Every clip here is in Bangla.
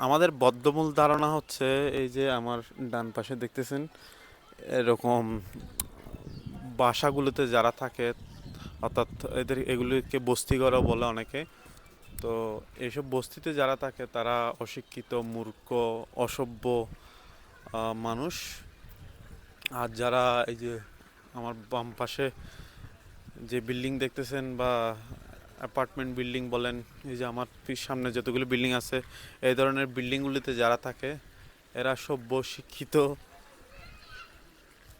আমাদের বদ্ধমূল ধারণা হচ্ছে এই যে আমার ডান পাশে দেখতেছেন, এরকম বাসাগুলোতে যারা থাকে, অর্থাৎ এদের এগুলিকে বস্তিঘরও বলে অনেকে। তো এইসব বস্তিতে যারা থাকে, তারা অশিক্ষিত, মূর্খ, অসভ্য মানুষ। আর যারা এই যে আমার বাম পাশে যে বিল্ডিং দেখতেছেন বা অ্যাপার্টমেন্ট বিল্ডিং বলেন, এই যে আমার সামনে যতগুলো বিল্ডিং আছে, এই ধরনের বিল্ডিংগুলিতে যারা থাকে, এরা সভ্য, শিক্ষিত,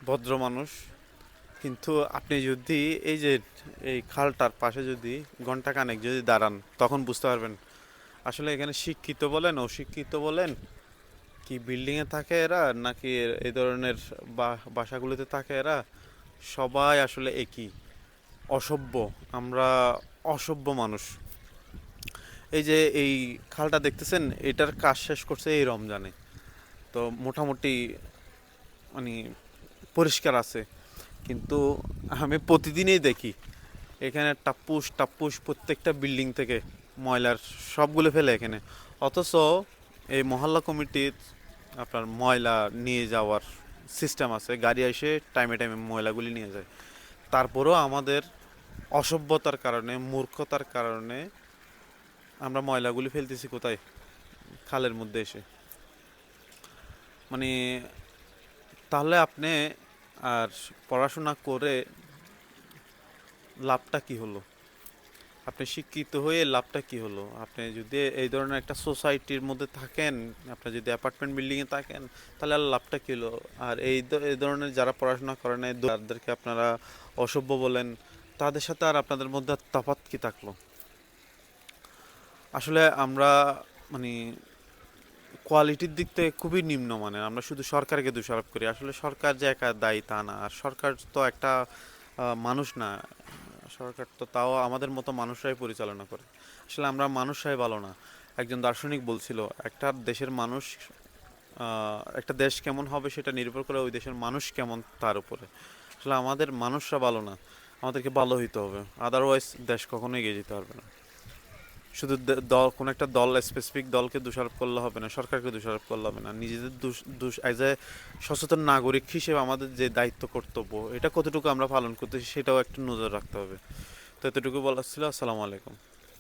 ভদ্র মানুষ। কিন্তু আপনি যদি এই যে, এই খালটার পাশে যদি ঘণ্টা কানেক যদি দাঁড়ান, তখন বুঝতে পারবেন। আসলে এখানে শিক্ষিত বলেন, অশিক্ষিত বলেন, কি বিল্ডিংয়ে থাকে এরা, নাকি এই ধরনের বাসাগুলোতে থাকে এরা, সবাই আসলে একই। অসভ্য। আমরা অসভ্য মানুষ। এই যে এই খালটা দেখতেছেন, এটার কাজ শেষ করছে এই রমজানে। তো মোটামুটি মানে পরিষ্কার আছে। কিন্তু আমি প্রতিদিনই দেখি, এখানে টাপ্পুস টাপ্পুস প্রত্যেকটা বিল্ডিং থেকে ময়লার সবগুলো ফেলে এখানে। অথচ এই মহল্লা কমিটির আপনার ময়লা নিয়ে যাওয়ার সিস্টেম আছে। গাড়ি এসে টাইমে টাইমে ময়লাগুলি নিয়ে যায়। তারপরেও আমাদের অসভ্যতার কারণে, মূর্খতার কারণে আমরা ময়লাগুলি ফেলতেছি কোথায়? খালের মধ্যে এসে। মানে তাহলে আপনি আর পড়াশোনা করে লাভটা কি হলো? আপনি শিক্ষিত হয়ে লাভটা কি হলো? আপনি যদি এই ধরনের একটা সোসাইটির মধ্যে থাকেন, আপনি যদি অ্যাপার্টমেন্ট বিল্ডিংয়ে থাকেন, তাহলে আর লাভটা কি হলো? আর এই ধরনের যারা পড়াশোনা করেন এই তাদেরকে আপনারা অসভ্য বলেন তাদের সাথে আর আপনাদের মধ্যে তফাৎ কি থাকল? আসলে আমরা মানে কোয়ালিটির দিক থেকে খুবই নিম্নমানের। আমরা শুধু সরকারকে দোষারোপ করি। আসলে সরকার যে একা দায়ী তা না। আর সরকার তো একটা মানুষ না। সরকার তো তাও আমাদের মতো মানুষরাই পরিচালনা করে। আসলে আমরা মানুষরাই ভালো না। একজন দার্শনিক বলছিল, একটা দেশের মানুষ একটা দেশ কেমন হবে সেটা নির্ভর করে ওই দেশের মানুষ কেমন তার উপরে। আসলে আমাদের মানুষরা ভালো না। আমাদেরকে ভালো হইতে হবে। আদারওয়াইজ দেশ কখনো এগিয়ে যেতে পারবে না। শুধু দল, কোনো একটা দল স্পেসিফিক দলকে দোষারোপ করলে হবে না, সরকারকে দোষারোপ করলে হবে না। নিজেদের অ্যাজ এ সচেতন নাগরিক হিসেবে আমাদের যে দায়িত্ব, কর্তব্য, এটা কতটুকু আমরা পালন করতেছি সেটাও একটু নজর রাখতে হবে। তো এতটুকু বলার ছিল। আসসালামু আলাইকুম।